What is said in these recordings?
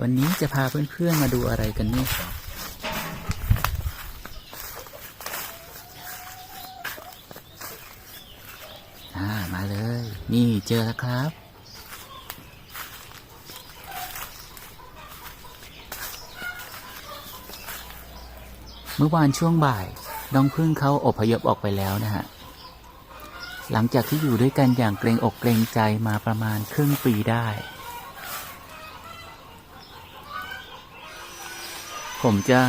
วันนี้จะพาเพื่อนๆมาดูอะไรกันเนี่ยอ่า มาเลย นี่เจอแล้วครับ เมื่อวานช่วงบ่ายน้องพึ่งเขาอพยพออกไปแล้วนะฮะ หลังจากที่อยู่ด้วยกันอย่างเกรงอกเกรงใจมาประมาณครึ่งปีได้ ผมจะ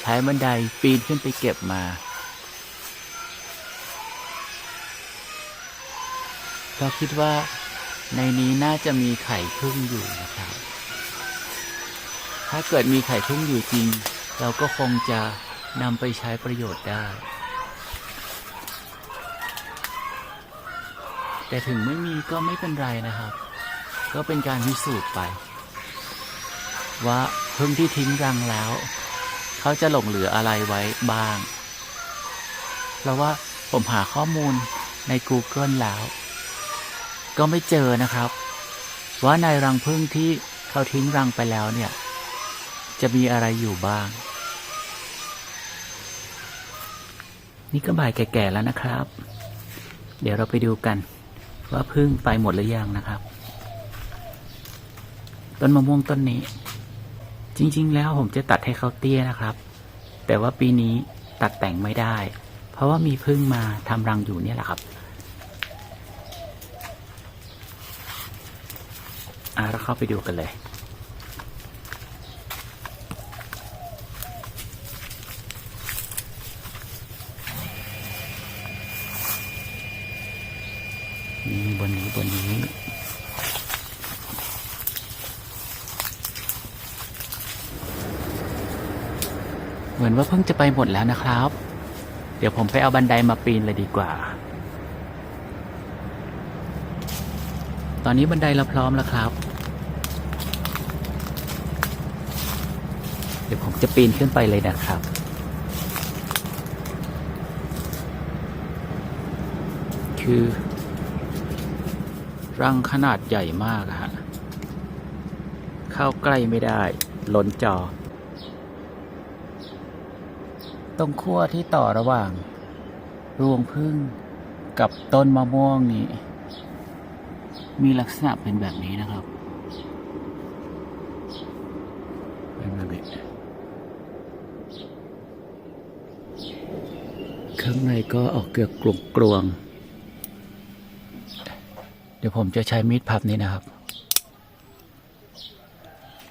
ใช้บันไดปีนขึ้นไปเก็บมาก็คิดว่าในนี้น่าจะมีไข่พึ่งอยู่นะครับ ถ้าเกิดมีไข่พึ่งอยู่จริง เราก็คงจะนำไปใช้ประโยชน์ได้ แต่ถึงไม่มีก็ไม่เป็นไรนะครับ ก็เป็นการพิสูจน์ไป ว่าพึ่งที่ทิ้งรังแล้ว เขาจะหลงเหลืออะไรไว้บ้าง เพราะว่าผมหาข้อมูลใน Google แล้ว ก็ไม่เจอนะครับ ว่าในรังพึ่งที่เขาทิ้งรังไปแล้วเนี่ย จะมีอะไรอยู่บ้าง นี่ก็บ่ายแก่ๆแล้วนะครับ เดี๋ยวเราไปดูกัน ว่าพึ่งไปหมดหรือยังนะครับ ต้นมะม่วงต้นนี้ จริง ๆ แล้วผมจะตัดให้เขาเตี้ยนะครับ แต่ว่าปีนี้ตัดแต่งไม่ได้ เพราะว่ามีพึ่งมาทำรังอยู่เนี่ยแหละครับอะเราเข้าไปดูกันเลยนี่บนนี้บนนี้ เหมือนว่าเพิ่งจะไปหมดแล้วนะครับ เดี๋ยวผมไปเอาบันไดมาปีนเลยดีกว่า ตอนนี้บันไดเราพร้อมแล้วครับ เดี๋ยวผมจะปีนขึ้นไปเลยนะครับคือรังขนาดใหญ่มากฮะเข้าใกล้ไม่ได้ล้นจอ ตรงขั้วที่ต่อระหว่าง รวงพึ่งกับต้นมะม่วงนี่มีลักษณะเป็นแบบนี้นะครับเป็นแบบนี้ข้างในก็ออกเกือกกลวงกลวงๆเดี๋ยวผมจะใช้มีดพับนี้นะครับ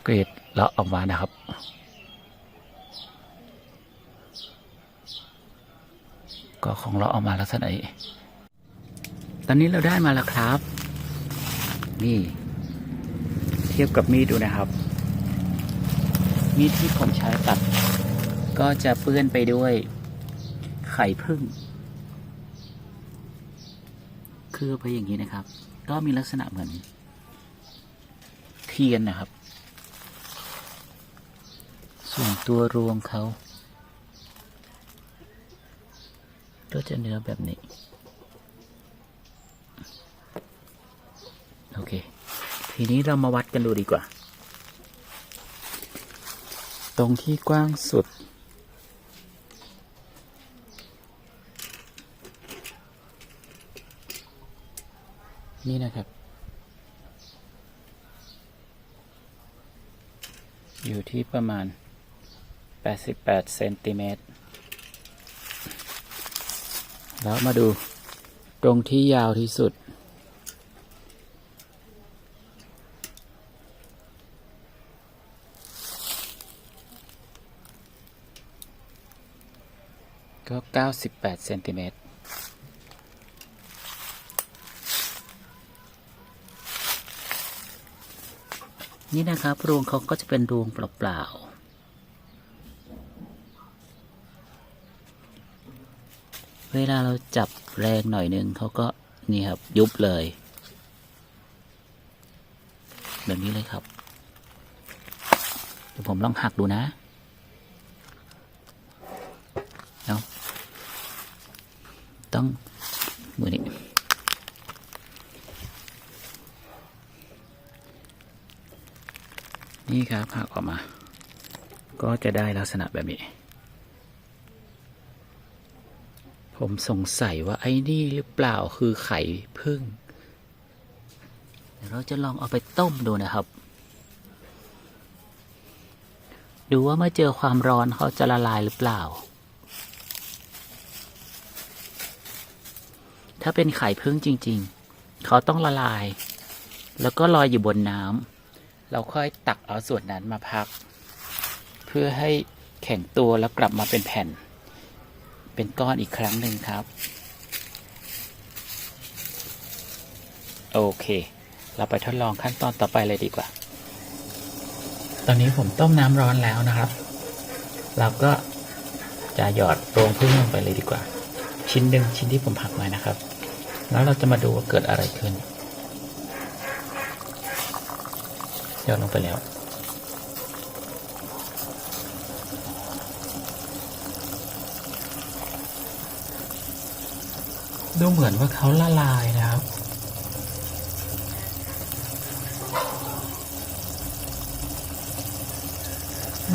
เกรดเลาะออกมานะครับ ก็ของเราเอามาลักษณะนี้ตอนนี้เราได้มาแล้วครับ นี่ เทียบกับมีดดูนะครับ มีดที่ผมใช้ตัด ก็จะเปื้อนไปด้วยไข่พึ่งคือไปอย่างนี้นะครับ ก็มีลักษณะเหมือน เทียนนะครับ ส่วนตัวรวงเขา ก็จะเนื้อแบบนี้ โอเค ทีนี้เรามาวัดกันดูดีกว่า ตรงที่กว้างสุด นี่นะครับ อยู่ที่ประมาณ 88 เซนติเมตร แล้วมาดูตรงที่ยาวที่สุด ก็ 98 เซนติเมตรนี่นะครับรวงเขาก็จะเป็นรวงเปล่าๆ เวลาเราจับแรงหน่อยหนึ่งเขาก็นี่ครับยุบเลย แบบนี้เลยครับ เดี๋ยวผมลองหักดูนะเนาะต้องมือนี้นี่ครับหักออกมา ก็จะได้ลักษณะแบบนี้ ผมสงสัยว่าไอ้นี่หรือเปล่าคือไข่พึ่งเดี๋ยวเราจะลองเอาไปต้มดูนะครับ ดูว่าเมื่อเจอความร้อนเขาจะละลายหรือเปล่า ถ้าเป็นไข่พึ่งจริง ๆ เขาต้องละลาย แล้วก็ลอยอยู่บนน้ำเราค่อยตักเอาส่วนนั้นมาพัก เพื่อให้แข็งตัวแล้วกลับมาเป็นแผ่น เป็นก้อนอีกครั้งหนึ่งครับ โอเค เราไปทดลองขั้นตอนต่อไปเลยดีกว่า ตอนนี้ผมต้มน้ำร้อนแล้วนะครับ เราก็จะหยอดโรงพึ่งลงไปเลยดีกว่า ชิ้นหนึ่งชิ้นที่ผมผักไว้นะครับ แล้วเราจะมาดูว่าเกิดอะไรขึ้นหยอดลงไปแล้ว ดูเหมือนว่าเขาละลายนะครับ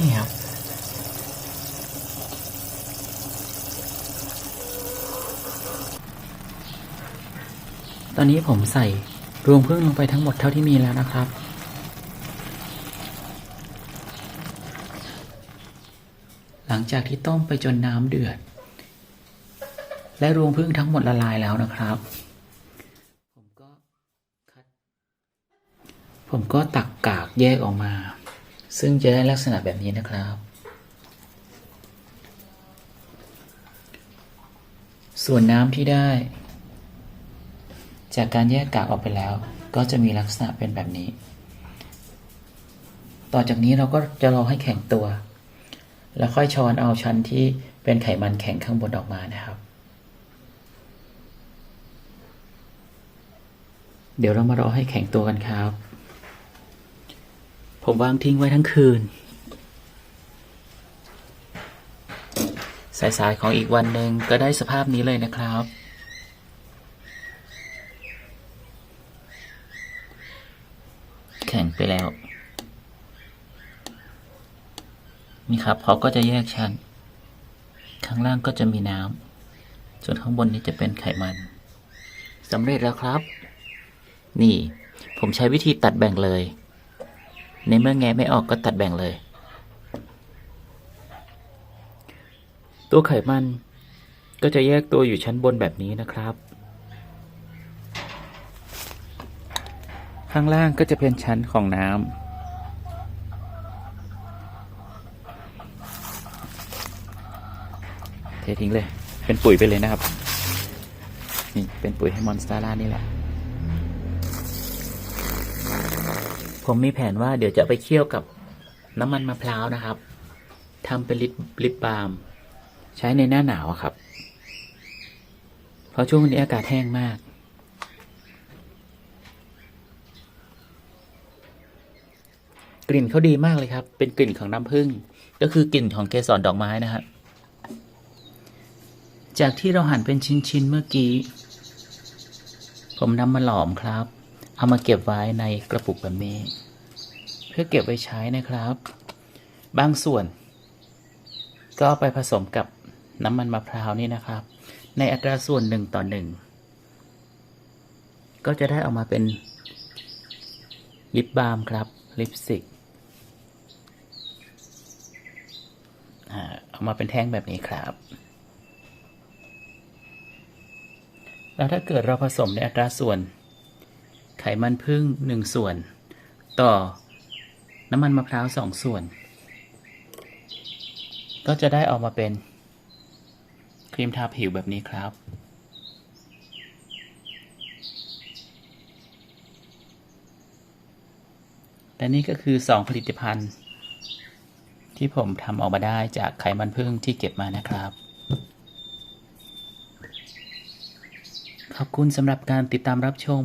นี่ครับตอนนี้ผมใส่รวงพึ่งลงไปทั้งหมดเท่าที่มีแล้วนะครับ หลังจากที่ต้มไปจนน้ำเดือด และรวงพึ่งทั้งหมดละลายแล้วนะครับ ผมก็คัด ผมก็ตักกากแยกออกมา ซึ่งจะได้ลักษณะแบบนี้นะครับ ส่วนน้ำที่ได้ จากการแยกกากออกไปแล้ว ก็จะมีลักษณะเป็นแบบนี้ ต่อจากนี้เราก็จะรอให้แข็งตัว แล้วค่อยช้อนเอาชั้นที่เป็นไขมันแข็งข้างบนออกมานะครับ เดี๋ยวเรามารอให้แข็งตัวกันครับ ผมวางทิ้งไว้ทั้งคืน สายๆของอีกวันหนึ่งก็ได้สภาพนี้เลยนะครับ แข็งไปแล้ว นี่ครับเขาก็จะแยกชั้น ข้างล่างก็จะมีน้ำส่วนข้างบนนี้จะเป็นไขมันสำเร็จแล้วครับ นี่ ผมใช้วิธีตัดแบ่งเลย ในเมื่อแงไม่ออกก็ตัดแบ่งเลย ตัวไขมันก็จะแยกตัวอยู่ชั้นบนแบบนี้นะครับ ข้างล่างก็จะเป็นชั้นของน้ำเททิ้งเลย เป็นปุ๋ยไปเลยนะครับ นี่ เป็นปุ๋ยให้มอนสตาร่านี่แหละ ผมมีแผนว่าเดี๋ยวจะไปเคี่ยวกับน้ำมันมะพร้าวนะครับทำเป็นลิปลิปบาล์มใช้ในหน้าหนาวครับ เพราะช่วงนี้อากาศแห้งมาก กลิ่นเขาดีมากเลยครับ เป็นกลิ่นของน้ำผึ้งก็คือกลิ่นของเกสรดอกไม้นะฮะจากที่เราหั่นเป็นชิ้นๆเมื่อกี้ ผมนำมาหลอมครับ เอามาเก็บไว้ในกระปุกแบบนี้ เพื่อเก็บไว้ใช้นะครับ บางส่วน ก็ไปผสมกับน้ำมันมะพร้าวนี่นะครับ ในอัตราส่วนหนึ่งต่อหนึ่งก็จะได้ออกมาเป็นลิปบาล์มครับลิปสติกอ่าออกมาเป็นแท่งแบบนี้ครับ แล้วถ้าเกิดเราผสมในอัตราส่วน ไขมันพึ่งหนึ่งส่วน ต่อน้ำมันมะพร้าวสองส่วน ก็จะได้ออกมาเป็นครีมทาผิวแบบนี้ครับ และนี่ก็คือ 2 ผลิตภัณฑ์ ที่ผมทำออกมาได้จากไขมันพึ่งที่เก็บมานะครับขอบคุณสำหรับการติดตามรับชม